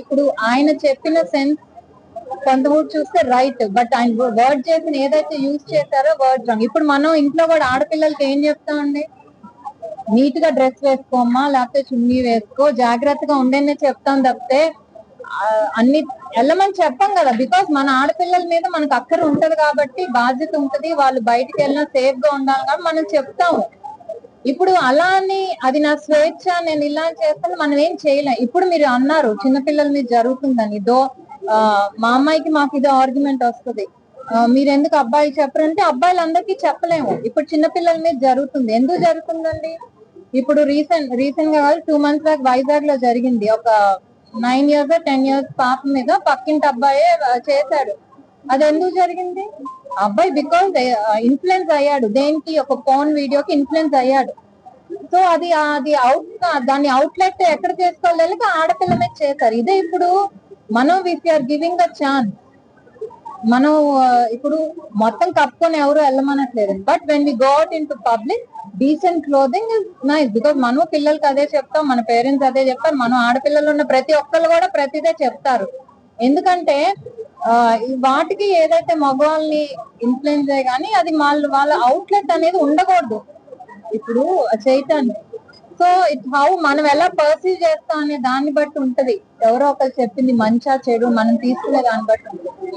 ఇప్పుడు ఆయన చెప్పిన సెన్స్ కొంతమూడు చూస్తే రైట్ బట్ ఆయన వర్డ్ చేసిన ఏదైతే యూజ్ చేశారో వర్డ్ రాంగ్ ఇప్పుడు మనం ఇంట్లో కూడా ఆడపిల్లలకి ఏం చెప్తామండి? నీట్గా డ్రెస్ వేసుకోమ్మా లేకపోతే చున్నీ వేసుకో జాగ్రత్తగా ఉండేనే చెప్తాం తప్పితే అన్ని వెళ్ళమని చెప్పాం కదా. బికాస్ మన ఆడపిల్లల మీద మనకు అక్కర ఉంటది కాబట్టి బాధ్యత ఉంటది. వాళ్ళు బయటికి వెళ్ళినా సేఫ్గా ఉండాలి కాబట్టి మనం చెప్తాము. ఇప్పుడు అలా అని అది నా స్వేచ్ఛ నేను ఇలా చేస్తాను మనం ఏం చేయలేం. ఇప్పుడు మీరు అన్నారు చిన్నపిల్లల మీద జరుగుతుందని. దో మా అమ్మాయికి మాకు ఇది ఆర్గ్యుమెంట్ వస్తుంది. మీరు ఎందుకు అబ్బాయి చెప్పరంటే అబ్బాయిలందరికీ చెప్పలేము. ఇప్పుడు చిన్నపిల్లల మీద జరుగుతుంది. ఎందుకు జరుగుతుందండి? ఇప్పుడు రీసెంట్ రీసెంట్గా టూ మంత్స్ బ్యాక్ వైజాగ్లో జరిగింది. ఒక నైన్ ఇయర్స్ టెన్ ఇయర్స్ పాప మీద పక్కింటి అబ్బాయి చేశాడు. అది ఎందుకు జరిగింది? అబ్బాయి బికాస్ ఇన్ఫ్లుయెన్స్ uh, అయ్యాడు. దేనికి? ఒక ఫోన్ వీడియోకి ఇన్ఫ్లుయెన్స్ అయ్యాడు. సో అది అది అవుట్ దాన్ని అవుట్లెట్ ఎక్కడ చేసుకోవాలి ఆడపిల్ల మీద చేశారు. ఇదే ఇప్పుడు మనం with are giving a chance మనం uh, ఇప్పుడు మొత్తం కప్పుకొని ఎవరు వెళ్ళమనట్లేదు. But when we got in to public decent clothing is nice because మనం పిల్లలకి అదే చెప్తాం మన పేరెంట్స్ అదే చెప్తారు మనం ఆడపిల్లలు ఉన్న ప్రతి ఒక్కరు కూడా ప్రతిదే చెప్తారు. ఎందుకంటే వాటికి ఏదైతే మగవాళ్ళని ఇన్ఫ్లుయెన్స్ అయ్యి కానీ అది వాళ్ళ వాళ్ళ అవుట్లెట్ అనేది ఉండకూడదు. ఇప్పుడు చేయటాన్ని సో ఇట్ హౌ మనం ఎలా పర్సీవ్ చేస్తాం అనే దాన్ని బట్టి ఉంటది. ఎవరో ఒకరు చెప్పింది మంచా చెడు మనం తీసుకునే దాన్ని బట్టి ఉంటుంది.